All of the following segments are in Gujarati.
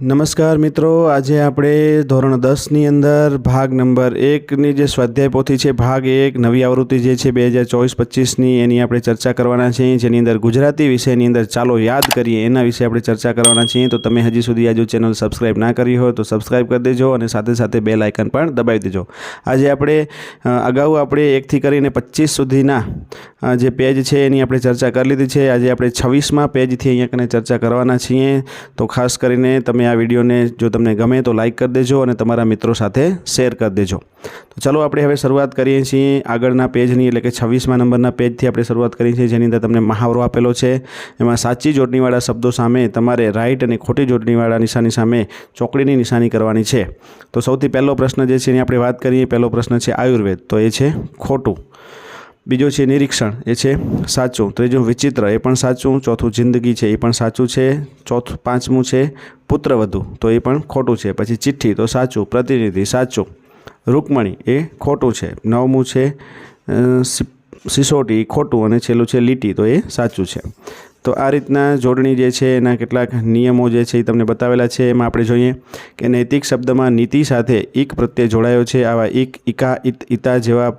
નમસ્કાર મિત્રો, આજે આપણે ધોરણ દસની અંદર ભાગ નંબર એકની જે સ્વાધ્યાય પોથી છે, ભાગ એક નવી આવૃત્તિ જે છે, બે હજાર ચોવીસ પચીસની, એની આપણે ચર્ચા કરવાના છીએ. જેની અંદર ગુજરાતી વિષયની અંદર ચાલો યાદ કરીએ, એના વિશે આપણે ચર્ચા કરવાના છીએ. તો તમે હજી સુધી આ ચેનલ સબસ્ક્રાઇબ ના કરી હોય, તો સબસ્ક્રાઇબ કરી દેજો અને સાથે સાથે બે લાઇકન પણ દબાવી દેજો. આજે આપણે અગાઉ આપણે એકથી કરીને પચીસ સુધીના જે પેજ છે, એની આપણે ચર્ચા કરી લીધી છે. આજે આપણે છવ્વીસમાં પેજથી અહીંયા કને ચર્ચા કરવાના છીએ. તો ખાસ કરીને તમે આ વિડીયોને જો તમને ગમે તો લાઇક કરી દેજો અને તમારા મિત્રો સાથે શેર કરી દેજો. તો ચલો આપણે હવે શરૂઆત કરીએ છીએ આગળના પેજની એટલે કે છવ્વીસમાં નંબરના પેજથી આપણે શરૂઆત કરીએ છીએ, જેની અંદર તમને મહાવરો આપેલો છે. એમાં સાચી જોડણીવાળા શબ્દો સામે તમારે રાઇટ અને ખોટી જોડણીવાળા નિશાની સામે ચોકડીની નિશાની કરવાની છે. તો સૌથી પહેલો પ્રશ્ન જે છે એની આપણે વાત કરીએ, પહેલો પ્રશ્ન છે આયુર્વેદ. તો એ છે ખોટું. બીજો છે નિરીક્ષણ, એ છે સાચું. ત્રીજું વિચિત્ર, એ પણ સાચું. ચોથું જિંદગી છે, એ પણ સાચું છે. ચોથું, પાંચમું છે પુત્રવધુ તો એ પણ ખોટું છે. પછી ચિઠ્ઠી, તો સાચું. પ્રતિનિધિ, સાચું. રૂકમણી, એ ખોટું છે. નવમું છે સિસોટી ખોટું અને છેલ્લું છે લીટી, તો એ સાચું છે. તો આ રીતના જોડણી જે છે, એના કેટલાક નિયમો જે છે એ તમને બતાવેલા છે. એમાં આપણે જોઈએ કે નૈતિક શબ્દમાં નીતિ સાથે ઈક પ્રત્યે જોડાયો છે આવા ઈક ઈકા ઇત ઇતા જેવા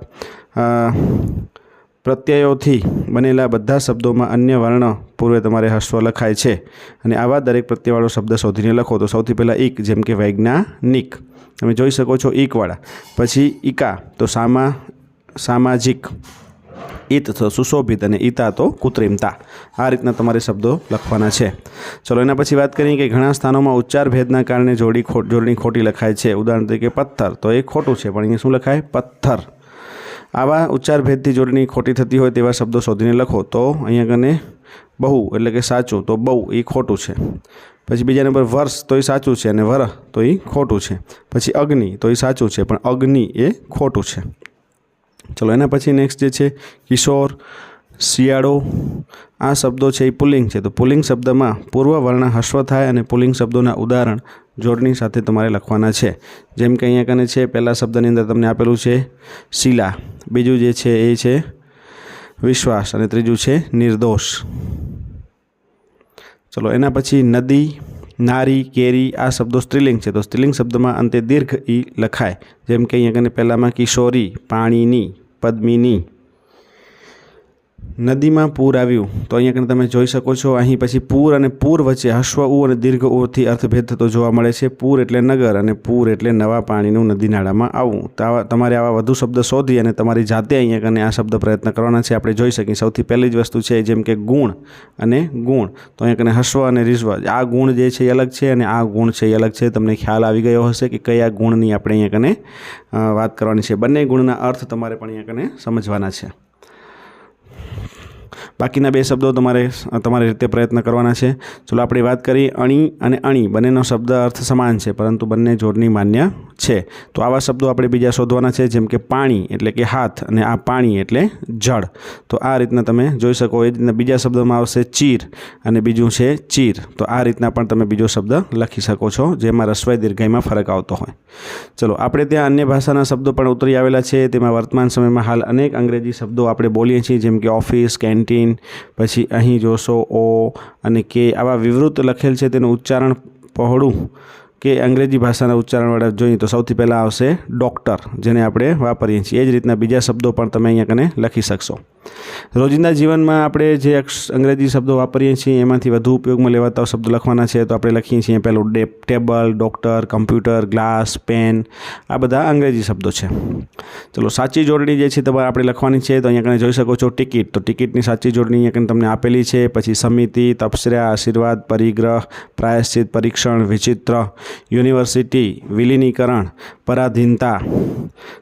પ્રત્યયોથી બનેલા બધા શબ્દોમાં અન્ય વર્ણ પૂર્વે તમારે હસ્વ લખાય છે. અને આવા દરેક પ્રત્યયવાળો શબ્દ શોધીને લખો તો સૌથી પહેલાં ઈક, જેમ કે વૈજ્ઞાનિક. તમે જોઈ શકો છો ઈકવાળા. પછી ઈકા, તો સામા, સામાજિક. ઈત તો સુશોભિત અને ઈતા તો કૃત્રિમતા. આ રીતના તમારે શબ્દો લખવાના છે. ચલો, એના પછી વાત કરીએ કે ઘણા સ્થાનોમાં ઉચ્ચાર ભેદના કારણે જોડી ખોટ જોડણી ખોટી લખાય છે. ઉદાહરણ તરીકે પથ્થર, તો એ ખોટું છે, પણ અહીંયા શું લખાય? પથ્થર. આવા ઉચ્ચાર ભેદથી જોડણી ખોટી થતી હોય તેવા શબ્દો શોધીને લખો તો અહીંયા કને બહુ, એટલે કે સાચું, તો બહુ, એ ખોટું છે. પછી બીજા નંબર, વર્ષ, તો એ સાચું છે, અને વર તો એ ખોટું છે. પછી અગ્નિ, તો એ સાચું છે, પણ અગ્નિ એ ખોટું છે. ચલો, એના પછી નેક્સ્ટ જે છે, કિશોર, શિયાળો આ શબ્દો છે એ પુલ્લિંગ છે. તો પુલ્લિંગ શબ્દમાં પૂર્વ વર્ણ હસ્વ થાય અને પુલ્લિંગ શબ્દોના ઉદાહરણ જોડણી સાથે તમારે લખવાના છે. જેમ કે અહીંયા કને છે, પહેલા શબ્દની અંદર તમને આપેલું છે, શિલા બીજું જે છે એ છે, વિશ્વાસ અને ત્રીજું છે, નિર્દોષ ચલો, એના પછી નદી નારી કેરી આ શબ્દો સ્ત્રીલિંગ છે. તો સ્ત્રીલિંગ શબ્દમાં અંતે દીર્ઘ ઈ લખાય. જેમ કે અહીંયા કને પહેલામાં કિશોરી, પાણીની, પદ્મિની નદીમાં પૂર આવ્યું. તો અહીંયા તમે જોઈ શકો છો, અહીં પછી પૂર અને પૂર વચ્ચે હસ્વ ઉ અને દીર્ઘ ઉથી અર્થભેદ થતો જોવા મળે છે. પૂર એટલે નગર અને પૂર એટલે નવા પાણીનું નદી નાળામાં આવવું તમારે આવા વધુ શબ્દ શોધી અને તમારી જાતે અહીંયા કને આ શબ્દ પ્રયત્ન કરવાના છે. આપણે જોઈ શકીએ, સૌથી પહેલી જ વસ્તુ છે જેમ કે ગુણ અને ગુણ. તો અહીંયા કને હસ્વ અને રિશ્વ આ ગુણ જે છે એ અલગ છે અને આ ગુણ છે એ અલગ છે. તમને ખ્યાલ આવી ગયો હશે કે કયા ગુણની આપણે અહીંયા કને વાત કરવાની છે. બંને ગુણના અર્થ તમારે પણ અહીંયા કને સમજવાના છે. બાકીના બે શબ્દો તમારે તમારી રીતે પ્રયત્ન કરવાના છે. ચલો આપણે વાત કરીએ અણી અને અણી. બંનેનો શબ્દ અર્થ સમાન છે, પરંતુ બંને જોડની માન્ય છે. તો આવા શબ્દો આપણે બીજા શોધવાના છે, જેમ કે પાણી એટલે કે હાથ અને આ પાણી એટલે જળ. તો આ રીતના તમે જોઈ શકો, એ રીતના બીજા શબ્દમાં આવશે ચીર અને બીજું છે ચીર. તો આ રીતના પણ તમે બીજો શબ્દ લખી શકો છો, જેમાં રસવાઈ દીર્ઘાઈમાં ફરક આવતો હોય. ચલો, આપણે ત્યાં અન્ય ભાષાના શબ્દો પણ ઉતરી આવેલા છે. તેમાં વર્તમાન સમયમાં હાલ અનેક અંગ્રેજી શબ્દો આપણે બોલીએ છીએ, જેમ કે ઓફિસ, કેન્ટીન પછી અહીં જોશો ઓ અને કે આવા વિવૃત લખેલ છે તેનું ઉચ્ચારણ પહોળું કે અંગ્રેજી ભાષાના ઉચ્ચારણવાળા જોઈએ તો સૌથી પહેલાં આવશે ડૉક્ટર, જેને આપણે વાપરીએ છીએ. એ જ રીતના બીજા શબ્દો પણ તમે અહીંયા કને લખી શકશો. રોજિંદા જીવનમાં આપણે જે અંગ્રેજી શબ્દો વાપરીએ છીએ, એમાંથી વધુ ઉપયોગમાં લેવાતા શબ્દો લખવાના છે, તો આપણે લખીએ છીએ પહેલું day, table, doctor, computer, glass, pen, આ બધા અંગ્રેજી શબ્દો છે. ચલો, સાચી જોડણી જે છે તમારે આપણે લખવાની છે, તો અહીંયા કને જોઈ શકો છો ટિકિટ. તો ટિકિટની સાચી જોડણી અહીંયા કને તમને આપેલી છે, પછી સમિતિ તપસર્યા આશીર્વાદ, પરિગ્રહ, પ્રાયશ્ચિત, પરીક્ષણ, વિચિત્ર યુનિવર્સિટી, વિલીનીકરણ, પરાધીનતા,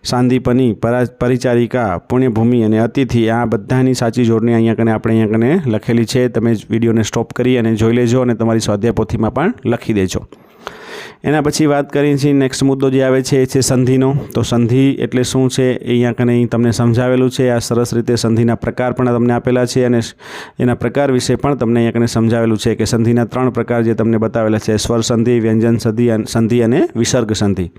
સાંદીપની પરા, પરિચારિકા, પુણ્યભૂમિ અને અતિથિ, આ બધાની સાચી જોડણી અહીંયા કને આપણે અહીંયા કને લખેલી છે. તમે વિડીયોને સ્ટોપ કરી અને જોઈ લેજો અને તમારી સ્વાધ્યાય પોથીમાં પણ લખી દેજો. એના પછી વાત કરીએ છીએ નેક્સ્ટ મુદ્દો જે આવે છે એ છે સંધિનો. તો સંધિ એટલે શું છે એ અહીંયા કને અહીં તમને સમજાવેલું છે. આ સરસ રીતે સંધિના પ્રકાર પણ તમને આપેલા છે અને એના પ્રકાર વિશે પણ તમને અહીંયા કને સમજાવેલું છે કે સંધિના ત્રણ પ્રકાર જે તમને બતાવેલા છે, સ્વર સંધિ, વ્યંજન સંધિ સંધિ અને વિસર્ગ સંધિ.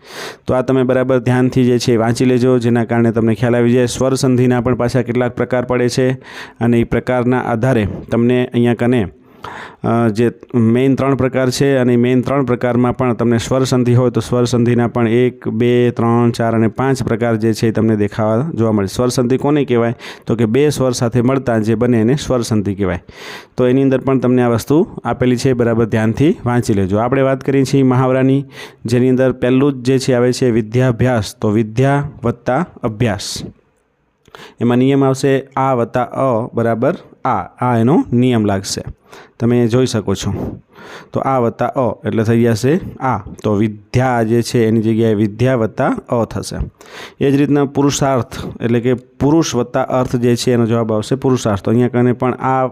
તો આ તમે બરાબર ધ્યાનથી જે છે વાંચી લેજો, જેના કારણે તમને ખ્યાલ આવી જાય. સ્વર સંધિના પણ પાછા કેટલાક પ્રકાર પડે છે અને એ પ્રકારના આધારે તમને અહીંયા કને જે મેઇન ત્રણ પ્રકાર છે અને મેઇન ત્રણ પ્રકારમાં પણ તમને સ્વર સંધિ હોય તો સ્વર સંધિના પણ એક, બે, ત્રણ, ચાર અને પાંચ પ્રકાર જે છે એ તમને દેખાવા જોવા મળે. સ્વર સંધિ કોને કહેવાય? તો કે બે સ્વર સાથે મળતા જે બને એને સ્વર સંધિ કહેવાય. તો એની અંદર પણ તમને આ વસ્તુ આપેલી છે, બરાબર ધ્યાનથી વાંચી લેજો. આપણે વાત કરીએ છીએ મહાવરાની, જેની અંદર પહેલું જ જે છે આવે છે વિદ્યાભ્યાસ. તો વિદ્યા વત્તા અભ્યાસ. એમાં નિયમ આવશે આ વત્તા અ બરાબર આ. આ એનો નિયમ લાગશે. તમે જોઈ શકો છો. તો આ વત્તા અ એટલે થઈ જશે આ. તો વિદ્યા જે છે એની જગ્યાએ વિદ્યા વત્તા અ થશે. એ જ રીતના પુરુષાર્થ એટલે કે પુરુષ વત્તા અર્થ જે છે એનો જવાબ આવશે પુરુષાર્થ. અહીંયા કને પણ આ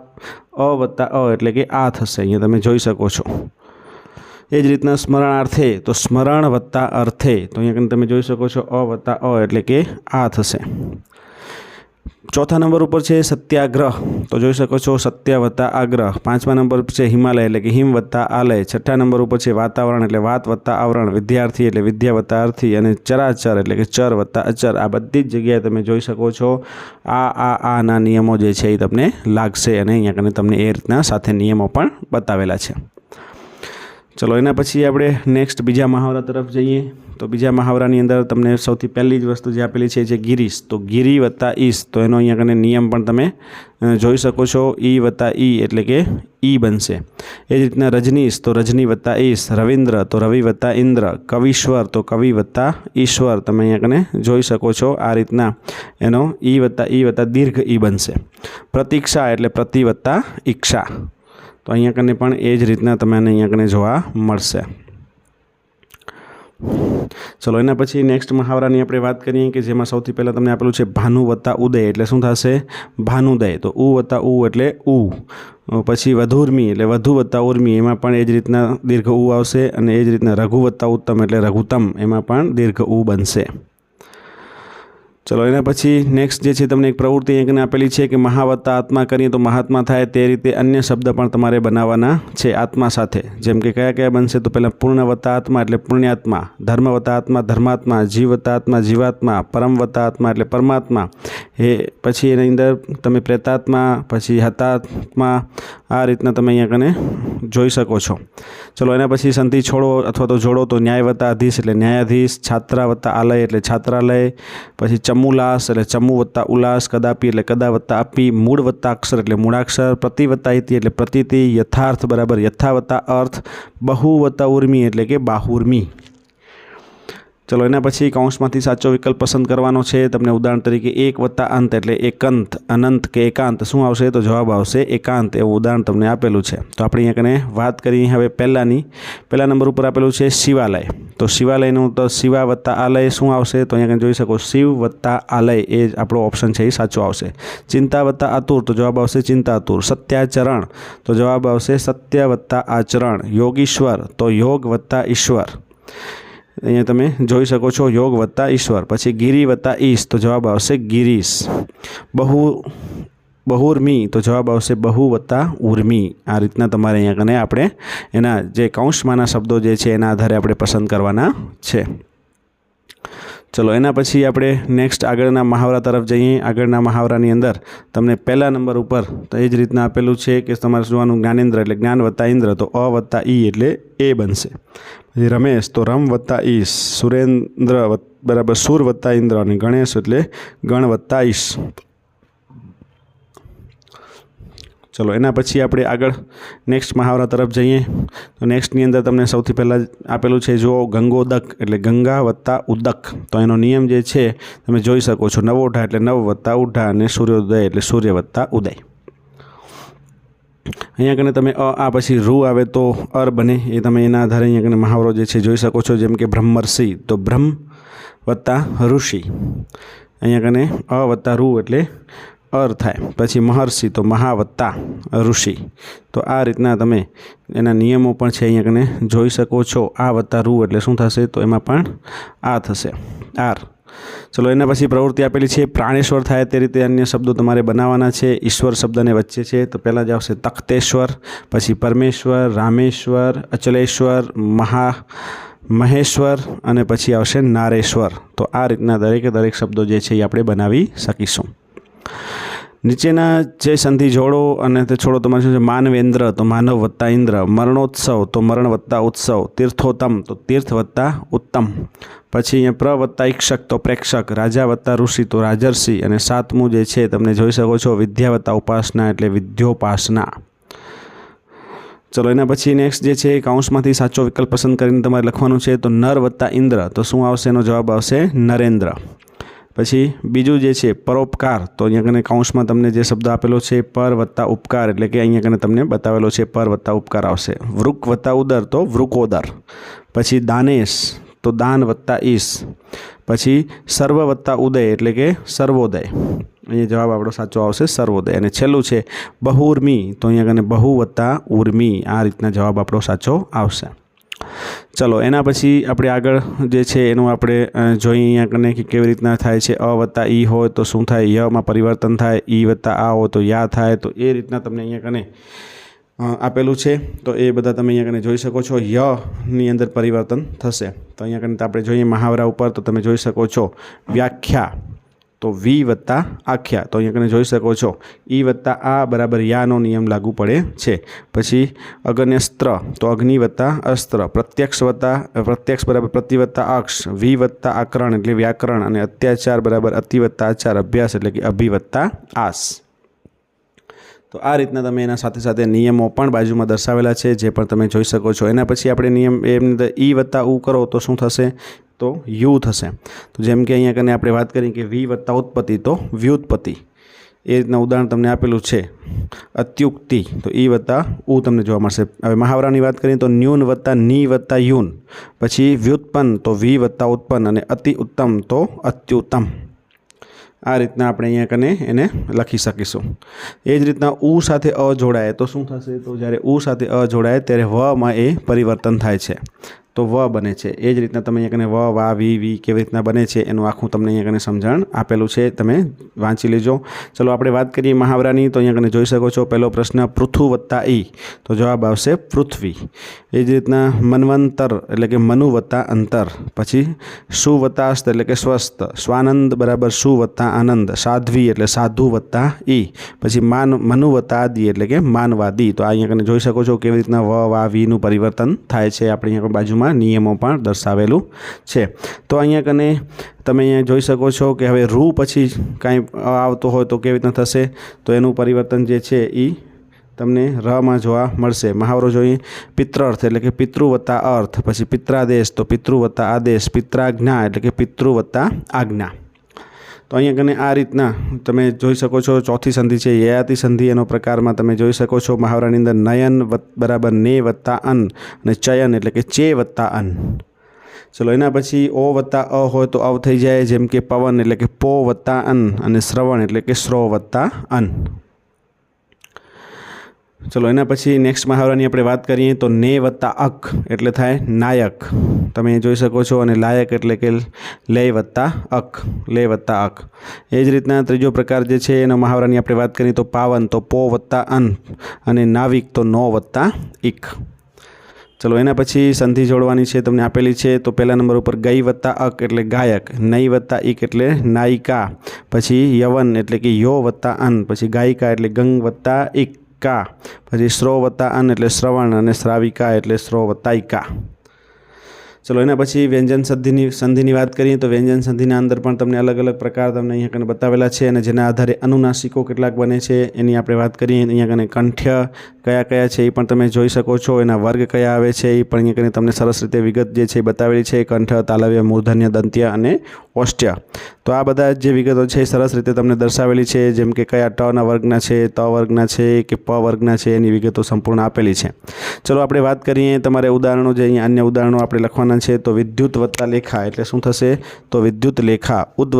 અ વત્તા અ એટલે કે આ થશે. અહીંયા તમે જોઈ શકો છો. એ જ રીતના સ્મરણાર્થે. તો સ્મરણ વત્તા અર્થે. તો અહીંયા તમે જોઈ શકો છો અ વત્તા અ એટલે કે આ થશે. ચોથા નંબર ઉપર છે સત્યાગ્રહ. તો જોઈ શકો છો સત્ય વત્તા આગ્રહ. પાંચમા નંબર છે હિમાલય એટલે કે હિમ વત્તા આલય. છઠ્ઠા નંબર ઉપર છે વાતાવરણ એટલે વાત વત્તા આવરણ. વિદ્યાર્થી એટલે વિદ્યા વત્તા અર્થી અને ચરાચર એટલે કે ચર વત્તા અચર. આ બધી જ જગ્યાએ તમે જોઈ શકો છો આ આ, આના નિયમો જે છે એ તમને લાગશે અને અહીંયા કને તમને એ રીતના સાથે નિયમો પણ બતાવેલા છે. ચલો એના પછી આપણે નેક્સ્ટ બીજા મહાવરા તરફ જઈએ. તો બીજા મહાવરાની અંદર તમને સૌથી પહેલી જ વસ્તુ જે આપેલી છે જે ગિરીશ, તો ગિરી વત્તા ઈશ, તો એનો અહીંયા કને નિયમ પણ તમે જોઈ શકો છો. ઈ વત્તા ઈ એટલે કે ઈ બનશે. એ જ રીતના રજનીશ, તો રજની વત્તા ઈશ, રવિન્દ્ર, તો રવિ વત્તા ઇન્દ્ર, કવિશ્વર, તો કવિ વત્તા ઈશ્વર, તમે અહીંયા કને જોઈ શકો છો આ રીતના એનો ઈ વત્તા ઈ વત્તા દીર્ઘ ઈ બનશે. પ્રતિક્ષા એટલે પ્રતિ વત્તા ઈક્ષા. તો અહીંયા કને પણ એ જ રીતના તમને અહીંયા કને જોવા મળશે. ચલો, એના પછી નેક્સ્ટ મહાવરાની આપણે વાત કરીએ કે જેમાં સૌથી પહેલાં તમને આપેલું છે ભાનુ વત્તા ઉદય, એટલે શું થશે? ભાનુદય. તો ઉ વત્તા ઉ એટલે ઉ. પછી વધુર્મી એટલે વધુ વત્તા ઉર્મી. એમાં પણ એ જ રીતના દીર્ઘ ઉ આવશે અને એ જ રીતના રઘુ વત્તા ઉત્તમ એટલે રઘુત્તમ એમાં પણ દીર્ઘ ઉ બનશે. ચલો, એના પછી નેક્સ્ટ જે છે, તમને એક પ્રવૃત્તિ અહીંયા આપેલી છે કે મહાવત્તા આત્મા કરીએ તો મહાત્મા થાય તે રીતે અન્ય શબ્દ પણ તમારે બનાવવાના છે આત્મા સાથે. જેમ કે કયા કયા બનશે તો પહેલાં પૂર્ણવત્તા આત્મા એટલે પુણ્યાત્મા, ધર્મવત્તા આત્મા, ધર્માત્મા જીવતા આત્મા, જીવાત્મા, પરમવત્તા આત્મા એટલે પરમાત્મા. એ પછી એની અંદર તમે પ્રેતાત્મા, પછી હતાત્મા, આ રીતના તમે અહીંયા કને જોઈ શકો છો. ચલો, એના પછી સંધિ છોડો અથવા તો જોડો તો ન્યાય અધીશ એટલે ન્યાયાધીશ છાત્રા વત્તા આલય એટલે છાત્રાલય, પછી ચમુલાસ એટલે ચમુ વત્તા ઉલ્લાસ કદાપી એટલે કદા વત્તા આપી મૂળ વત્તા અક્ષર એટલે મૂળાક્ષર પ્રતિ વત્તા ઇતિ એટલે પ્રતિતિ, યથાર્થ બરાબર યથા વત્તા અર્થ બહુ વત્તા ઉર્મી એટલે કે બાહુર્મી. ચલો, એના પછી કૌંસમાંથી સાચો વિકલ્પ પસંદ કરવાનો છે. તમને ઉદાહરણ તરીકે એક વત્તા અંત એટલે એકાંત, અનંત કે એકાંત. શું આવશે? તો જવાબ આવશે એકાંત, એવું ઉદાહરણ તમને આપેલું છે. તો આપણે અહીંયા કને વાત કરીએ હવે પહેલાંની. પહેલા નંબર ઉપર આપેલું છે શિવાલય. તો શિવાલયનું તો શિવા વત્તા આલય શું આવશે? તો અહીંયા જોઈ શકો શિવ વત્તા આલય, એ જ આપણો ઓપ્શન છે, એ સાચો આવશે. ચિંતા વત્તા આતુર, તો જવાબ આવશે ચિંતાતુર સત્યાચરણ, તો જવાબ આવશે સત્ય વત્તા આચરણ. યોગીશ્વર, તો યોગ વત્તા ઈશ્વર. અહીંયા તમે જોઈ શકો છો યોગ વત્તા ઈશ્વર, પછી ગિરી વત્તા ઈશ, તો જવાબ આવશે ગિરીશ. બહુ, બહુર્મી, તો જવાબ આવશે બહુ વત્તા ઉર્મી. આ રીતના તમારે અહીંયા કને આપણે એના જે કૌંસમાંના શબ્દો જે છે એના આધારે આપણે પસંદ કરવાના છે. ચલો, એના પછી આપણે નેક્સ્ટ આગળના મહાવરા તરફ જઈએ. આગળના મહાવરાની અંદર તમને પહેલા નંબર ઉપર તો એ જ રીતના આપેલું છે કે તમારે જોવાનું જ્ઞાનેન્દ્ર એટલે જ્ઞાન વત્તા ઇન્દ્ર, તો અ વત્તા ઈ એટલે એ બનશે. પછી રમેશ, તો રમ વત્તા ઈશ સુરેન્દ્ર બરાબર, સુર વત્તા ઇન્દ્ર અને ગણેશ એટલે ગણ વત્તા ઈશ. ચલો, એના પછી આપણે આગળ નેક્સ્ટ મહાવરા તરફ જઈએ. તો નેક્સ્ટની અંદર તમને સૌથી પહેલાં આપેલું છે જો ગંગોદક એટલે ગંગા વત્તા ઉદક. તો એનો નિયમ જે છે, તમે જોઈ શકો છો નવોઢા એટલે નવ વત્તા ઉઢા અને સૂર્યોદય એટલે સૂર્ય વત્તા ઉદય. અહીંયા કને તમે અ, આ પછી રૂ આવે તો અર બને. એ તમે એના આધારે અહીંયા કને મહાવરો જે છે, જોઈ શકો છો, જેમ કે બ્રહ્મર્ષિ. તો બ્રહ્મ વત્તા ઋષિ. અહીંયા કને અ વત્તા રૂ એટલે અર થાય. પછી મહર્ષિ તો મહાવત્તા ઋષિ. તો આ રીતના તમે એના નિયમો પણ છે અહીંયા કને જોઈ શકો છો. આ વત્તા રૂ એટલે શું થશે? તો એમાં પણ આ થશે. આર. ચલો, એના પછી પ્રવૃત્તિ આપેલી છે. પ્રાણેશ્વર થાય તે રીતે અન્ય શબ્દો તમારે બનાવવાના છે. ઈશ્વર શબ્દને વચ્ચે છે. તો પહેલાં જ આવશે તખ્તેશ્વર, પછી પરમેશ્વર, રામેશ્વર, અચલેશ્વર, મહા મહેશ્વર અને પછી આવશે નારેશ્વર. તો આ રીતના દરેકે દરેક શબ્દો જે છે એ આપણે બનાવી શકીશું. નીચેના જે સંધિ જોડો અને તે છોડો તમારે શું છે? માનવેન્દ્ર, તો માનવ વત્તા ઇન્દ્ર. મરણોત્સવ, તો મરણ વત્તા ઉત્સવ. તીર્થોત્તમ, તો તીર્થ વત્તા ઉત્તમ. પછી અહીંયા પ્ર વત્તા ઈક્ષક, તો પ્રેક્ષક. રાજા વત્તા ઋષિ, તો રાજર્ષિ. અને સાતમું જે છે તમને જોઈ શકો છો, વિદ્યા વત્તા ઉપાસના એટલે વિદ્યોપાસના. ચલો, એના પછી નેક્સ્ટ જે છે કાઉન્સમાંથી સાચો વિકલ્પ પસંદ કરીને તમારે લખવાનું છે, તો નર વત્તા ઇન્દ્ર. તો શું આવશે? એનો જવાબ આવશે નરેન્દ્ર. પછી બીજું જે છે, પરોપકાર, તો અહીંયા કને કાઉન્સમાં તમને જે શબ્દ આપેલો છે, પર વત્તા ઉપકાર, એટલે કે અહીંયા કને તમને બતાવેલો છે, પર વત્તા ઉપકાર આવશે. વૃક વત્તા ઉદર, તો વૃકોદર. પછી દાનેશ, તો દાન વત્તા ઈશ. પછી સર્વ વત્તા ઉદય, એટલે કે સર્વોદય. અહીંયા જવાબ આપણો સાચો આવશે, સર્વોદય. અને છેલ્લું છે, બહુર્મી, તો અહીંયા કને બહુ વત્તા ઉર્મી. આ રીતના જવાબ આપણો સાચો આવશે. ચલો, એના પછી આપણે આગળ જે છે એનું આપણે જોઈએ અહીંયા કને કે કેવી રીતના થાય છે. અ વત્તા ઈ હોય તો શું થાય? યમાં પરિવર્તન થાય. ઈ વત્તા આ હોય તો યા થાય. તો એ રીતના તમને અહીંયા કને આપેલું છે. તો એ બધા તમે અહીંયા કને જોઈ શકો છો. યની અંદર પરિવર્તન થશે. તો અહીંયા કને આપણે જોઈએ મહાવરા ઉપર તો તમે જોઈ શકો છો. વ્યાખ્યા. તો વી વત્તા આખ્યા. તો અહીંયા તમે જોઈ શકો છો. ઈ વત્તા આ બરાબર યાનો નિયમ લાગુ પડે છે. પછી અગન્યસ્ત્ર. તો અગ્નિ વત્તા અસ્ત્ર. પ્રત્યક્ષ વત્તા, પ્રત્યક્ષ બરાબર પ્રતિ વત્તા અક્ષ. વી વત્તા આકરણ એટલે વ્યાકરણ અને અત્યાચાર બરાબર અતિ વત્તા આચાર અભ્યાસ એટલે કે અભિવત્તા આસ. તો આ રીતના તમે એના સાથે સાથે નિયમો પણ બાજુમાં દર્શાવેલા છે, જે પણ તમે જોઈ શકો છો. એના પછી આપણે નિયમ, એમની અંદર ઈ વત્તા ઉ કરો તો શું થશે? તો યુ થશે. તો જેમ કે અહીંયા કને આપણે વાત કરી કે વી વત્તા ઉત્પત્તિ, તો વ્યુત્પત્તિ. એ રીતના ઉદાહરણ તમને આપેલું છે. અત્યુક્તિ, તો ઈ વત્તા ઉ તમને જોવા મળશે. હવે મહાવરાની વાત કરીએ તો ન્યૂન વત્તા ની વત્તા યુન. પછી વ્યુત્પન્ન, તો વી વત્તા ઉત્પન્ન અને અતિ ઉત્તમ, તો અત્યુત્તમ. આ રીતના આપણે અહીંયા કને એને લખી શકીશું. એ જ રીતના ઉ સાથે અ જોડાય, તો શું થશે? તો જ્યારે ઉ સાથે અ જોડાય, ત્યારે વમાં એ પરિવર્તન થાય છે. તો વ બને છે. એ જ રીતના તમે અહીંયા કને વ, વા, વી વી કેવી રીતના બને છે એનું આખું તમને અહીંયા કને સમજણ આપેલું છે. તમે વાંચી લેજો. ચલો, આપણે વાત કરીએ મહાવરાની. તો અહીંયા કને જોઈ શકો છો, પહેલો પ્રશ્ન પૃથુ વત્તા ઈ. તો જવાબ આવશે પૃથ્વી. એ જ રીતના મનવંતર એટલે કે મનુ વત્તા અંતર. પછી સુ વત્તા અસ્ત એટલે કે સ્વસ્થ. સ્વાનંદ બરાબર સુ વત્તા આનંદ. સાધ્વી એટલે સાધુ વત્તા ઈ. પછી માન, મનુ વત્તા એટલે કે માનવાદી. તો અહીંયા કને જોઈ શકો છો કેવી રીતના વ, વા વીનું પરિવર્તન થાય છે. આપણે અહીંયા બાજુમાં નિયમો પણ દર્શાવેલું છે. તો અહીંયા કને તમે અહીંયા જોઈ શકો છો કે હવે રૂ પછી કાંઈ આવતો હોય તો કેવી રીતના થશે? તો એનું પરિવર્તન જે છે એ તમને રહમાં જોવા મળશે. મહાવરો જોઈએ પિત્રઅર્થ એટલે કે પિતૃ વત્તા અર્થ, પછી પિત્રાદેશ તો પિતૃ વત્તા આદેશ, પિત્રાજ્ઞા એટલે કે પિતૃ વત્તા આજ્ઞા. તો અહીંયા કને આ રીતના તમે જોઈ શકો છો, ચોથી સંધિ છે, યયાતિ સંધિ. એનો પ્રકારમાં તમે જોઈ શકો છો મહાવરાની અંદર નયન બરાબર ને વત્તા અન અને ચયન એટલે કે ચે વત્તા અન. ચલો, એના પછી ઓ વત્તા અ હોય તો અવ થઈ જાય, જેમ કે પવન એટલે કે પો વત્તા અન અને શ્રવણ એટલે કે શ્રો વત્તા અન. ચલો, એના પછી નેક્સ્ટ મહાવરાની આપણે વાત કરીએ તો ને વત્તા અક એટલે થાય નાયક. તમે જોઈ શકો છો અને લાયક એટલે કે લે વત્તા અક, લે વત્તા અક. એ જ રીતના ત્રીજો પ્રકાર જે છે, એનો મહાવરાની આપણે વાત કરીએ તો પાવન, તો પો વત્તા અન અને નાવિક તો નો વત્તા ઇક ચલો, એના પછી સંધિ જોડવાની છે, તમને આપેલી છે, તો પહેલા નંબર ઉપર ગઈ વત્તા અક એટલે ગાયક, નઈ વત્તા ઇક એટલે નાયિકા. પછી યવન એટલે કે યો વત્તા અન, પછી ગાયિકા એટલે ગંગ વત્તા ઇક કા. પછી શ્રોવતા અન એટલે શ્રવણ અને શ્રાવિકા એટલે શ્રો વત્તા ઇકા ચલો, એના પછી વ્યંજન સંધિની સંધિની વાત કરીએ તો વ્યંજન સંધિના અંદર પણ તમને અલગ અલગ પ્રકાર તમને અહીંયા કને બતાવેલા છે અને જેના આધારે અનુનાસિકો કેટલાક બને છે, એની આપણે વાત કરીએ, અહીંયા કને કંઠ્ય કયા કયા છે એ પણ તમે જોઈ શકો છો, એના વર્ગ કયા આવે છે એ પણ અહીંયા કને તમને સરસ રીતે વિગત જે છે એ બતાવેલી છે કંઠ તાલવ્ય, મૂર્ધન્ય, દંત્ય અને ઓસ્ટ્રિયા તો આ બધા જે વિગતો છે એ સરસ રીતે તમને દર્શાવેલી છે, જેમ કે કયા ટના વર્ગના છે, ત વર્ગના છે કે પ વર્ગના છે, એની વિગતો સંપૂર્ણ આપેલી છે. ચલો, આપણે વાત કરીએ, તમારે ઉદાહરણો જે અહીંયા અન્ય ઉદાહરણો આપણે લખવાના છે, તો વિદ્યુત વત્તા લેખા, એટલે શું થશે? તો વિદ્યુત લેખા, ઉદ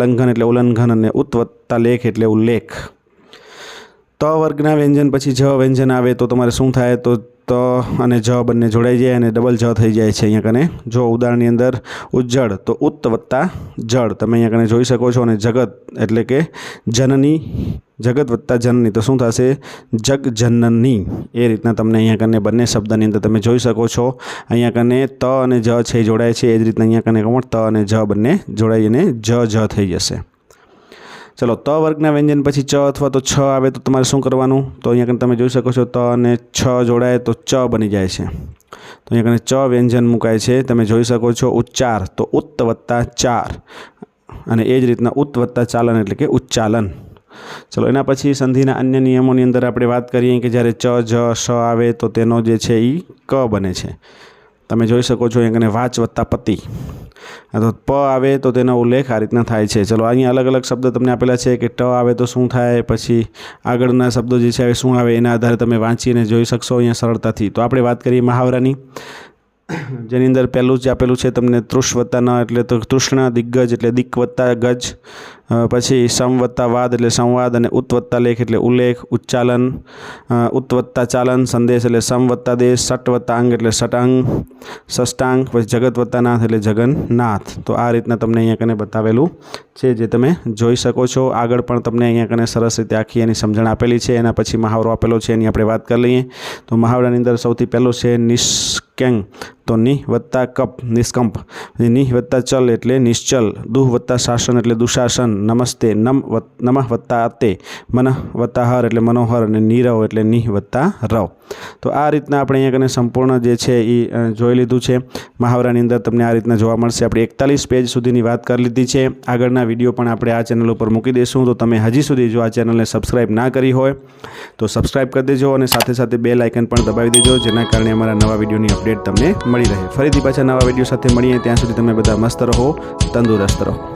લંઘન એટલે ઉલ્લંઘન અને ઉત વત્તા લેખ એટલે ઉલ્લેખ. ત વર્ગના વ્યંજન પછી જ વ્યંજન આવે, તો તમારે શું થાય? તો ત અને જ બંને જોડાઈ જાય અને ડબલ જ થઈ જાય છે અહીંયા કને. જો ઉદાહરણની અંદર ઉજ્જળ, તો ઉત્ત વત્તા જળ. તમે અહીંયા કને જોઈ શકો છો અને જગત, એટલે કે જનની જગત વત્તા જનની. તો શું થશે? જગ જનની. એ રીતના તમને અહીંયા કને બંને શબ્દની અંદર તમે જોઈ શકો છો. અહીંયા કને ત અને જ છે જોડાય છે. એ જ રીતના અહીંયા કને કોણ? ત અને જ બંને જોડાઈ અને જ જ થઈ જશે. ચલો, ત વર્ગના વ્યંજન પછી ચ અથવા તો છ આવે તો તમારે શું કરવાનું? તો અહીંયા કને તમે જોઈ શકો છો, ત અને છ જોડાય તો ચ બની જાય છે. તો અહીંયા કને ચ વ્યંજન મુકાય છે. તમે જોઈ શકો છો ઉચ્ચાર. તો ઉત્ત વત્તા ચાર. અને એ જ રીતના ઉત્ત વત્તા ચાલન એટલે કે ઉચ્ચાલન. ચલો, એના પછી સંધિના અન્ય નિયમોની અંદર આપણે વાત કરીએ કે જ્યારે ચ, જ શ આવે તો તેનો જે છે એ ક બને છે. તમે જોઈ શકો છો એને વાચ વત્તા પતિ. અથવા પ આવે તો તેનો ઉલ્લેખ આ રીતના થાય છે. ચલો, અહીંયા અલગ અલગ શબ્દ તમને આપેલા છે કે ટ આવે તો શું થાય, પછી આગળના શબ્દો જે છે શું આવે, એના આધારે તમે વાંચીને જોઈ શકશો અહીંયા સરળતાથી. તો આપણે વાત કરીએ મહાવરાની. જેની અંદર પહેલું જ આપેલું છે તમને તૃષ એટલે તો તૃષ્ણ દિગ્ગજ, એટલે દિક ગજ. પછી સમ વાદ, એટલે સંવાદ, અને ઉત લેખ, એટલે ઉલ્લેખ, ઉચ્ચાલન. ઉત ચાલન, સંદેશ, એટલે સમ વત્તા દેશ સટ અંગ, એટલે સટાંગ. ષષ્ટાંગ પછી જગત વત્તા નાથ, એટલે જગન્નાથ. તો આ રીતના તમને અહીંયા કને બતાવેલું છે, જે તમે જોઈ શકો છો. આગળ પણ તમને અહીંયા કને સરસ રીતે આખી એની સમજણ આપેલી છે. એના પછી મહાવરો આપેલો છે, એની આપણે વાત કરી લઈએ. તો મહાવરાની અંદર સૌથી પહેલો છે નિષ્કેંગ. તો નિહ વત્તા કપ નિષ્કંપ. નિહ વત્તા ચલ એટલે નિશ્ચલ. દુહ વત્તા શાસન એટલે દુશાસન. નમસ્તે. નમ નમઃ વત્તા તે મનઃ વત્તા હર એટલે મનોહર. અને નીરવ એટલે નિહ વત્તા રવ. તો આ રીતના આપણે અહીંયા કને સંપૂર્ણ જે છે એ જોઈ લીધું છે. મહાવરાની અંદર તમને આ રીતના જોવા મળશે. આપણે એકતાલીસ પેજ સુધીની વાત કરી લીધી છે. આગળના વીડિયો પણ આપણે આ ચેનલ ઉપર મૂકી દઈશું તો તમે હજી સુધી જો આ ચેનલને સબસ્ક્રાઇબ ના કરી હોય, તો સબસ્ક્રાઇબ કરી દેજો અને સાથે સાથે બે લાઇકન પણ દબાવી દેજો, જેના કારણે અમારા નવા વિડીયોની અપડેટ તમને મળી રહે. ફરીથી પાછા નવા વીડિયો સાથે મળીએ. ત્યાં સુધી તમે બધા મસ્ત રહો, તંદુરસ્ત રહો.